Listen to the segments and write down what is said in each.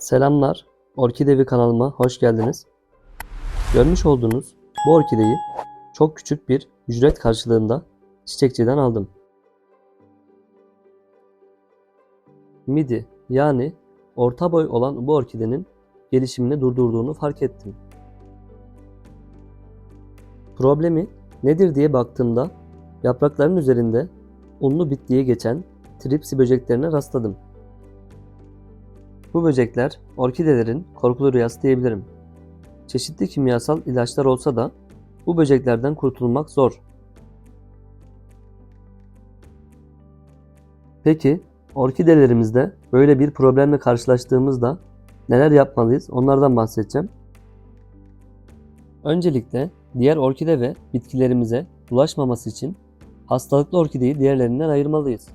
Selamlar, Orkidevi kanalıma hoş geldiniz. Görmüş olduğunuz bu orkideyi çok küçük bir ücret karşılığında çiçekçiden aldım. Midi yani orta boy olan bu orkidenin gelişimini durdurduğunu fark ettim. Problemi nedir diye baktığımda yaprakların üzerinde unlu bit geçen tripsi böceklerine rastladım. Bu böcekler orkidelerin korkulu rüyası diyebilirim. Çeşitli kimyasal ilaçlar olsa da bu böceklerden kurtulmak zor. Peki orkidelerimizde böyle bir problemle karşılaştığımızda neler yapmalıyız onlardan bahsedeceğim. Öncelikle diğer orkide ve bitkilerimize bulaşmaması için hastalıklı orkideyi diğerlerinden ayırmalıyız.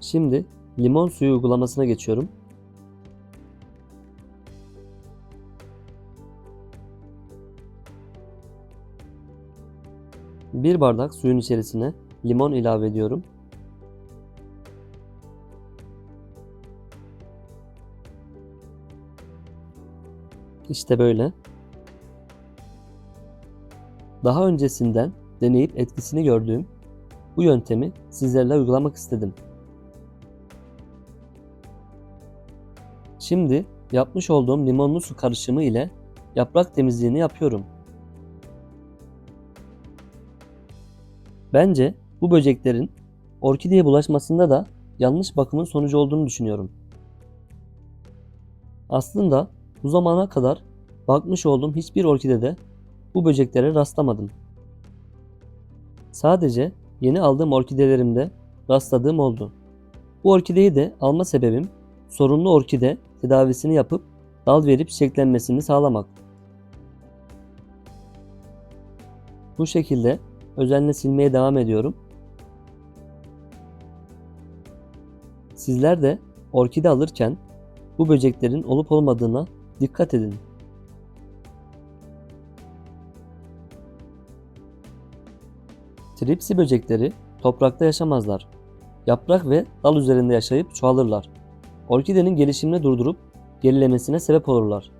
Şimdi limon suyu uygulamasına geçiyorum. Bir bardak suyun içerisine limon ilave ediyorum. İşte böyle. Daha öncesinden deneyip etkisini gördüğüm bu yöntemi sizlerle uygulamak istedim. Şimdi yapmış olduğum limonlu su karışımı ile yaprak temizliğini yapıyorum. Bence bu böceklerin orkideye bulaşmasında da yanlış bakımın sonucu olduğunu düşünüyorum. Aslında bu zamana kadar bakmış olduğum hiçbir orkidede bu böceklere rastlamadım. Sadece yeni aldığım orkidelerimde rastladığım oldu. Bu orkideyi de alma sebebim sorunlu orkide tedavisini yapıp dal verip çiçeklenmesini sağlamak. Bu şekilde özenle silmeye devam ediyorum. Sizler de orkide alırken bu böceklerin olup olmadığına dikkat edin. Tripsi böcekleri toprakta yaşamazlar. Yaprak ve dal üzerinde yaşayıp çoğalırlar. Orkidenin gelişimini durdurup gerilemesine sebep olurlar.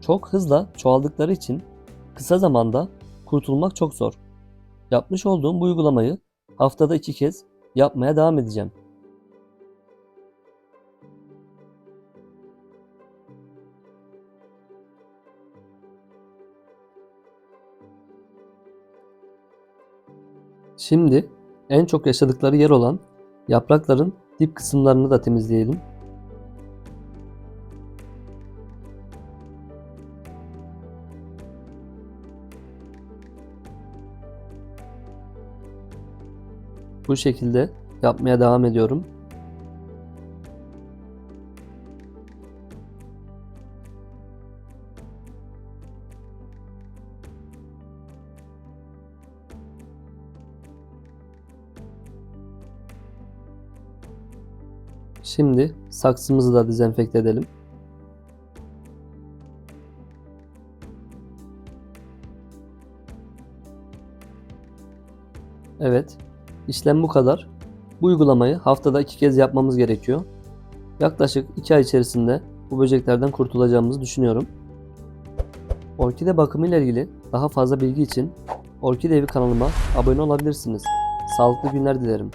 Çok hızla çoğaldıkları için kısa zamanda kurtulmak çok zor. Yapmış olduğum bu uygulamayı haftada iki kez yapmaya devam edeceğim. Şimdi en çok yaşadıkları yer olan yaprakların dip kısımlarını da temizleyelim. Bu şekilde yapmaya devam ediyorum. Şimdi saksımızı da dezenfekte edelim. Evet, işlem bu kadar. Bu uygulamayı haftada iki kez yapmamız gerekiyor. Yaklaşık iki ay içerisinde bu böceklerden kurtulacağımızı düşünüyorum. Orkide bakımı ile ilgili daha fazla bilgi için Orkide Evi kanalıma abone olabilirsiniz. Sağlıklı günler dilerim.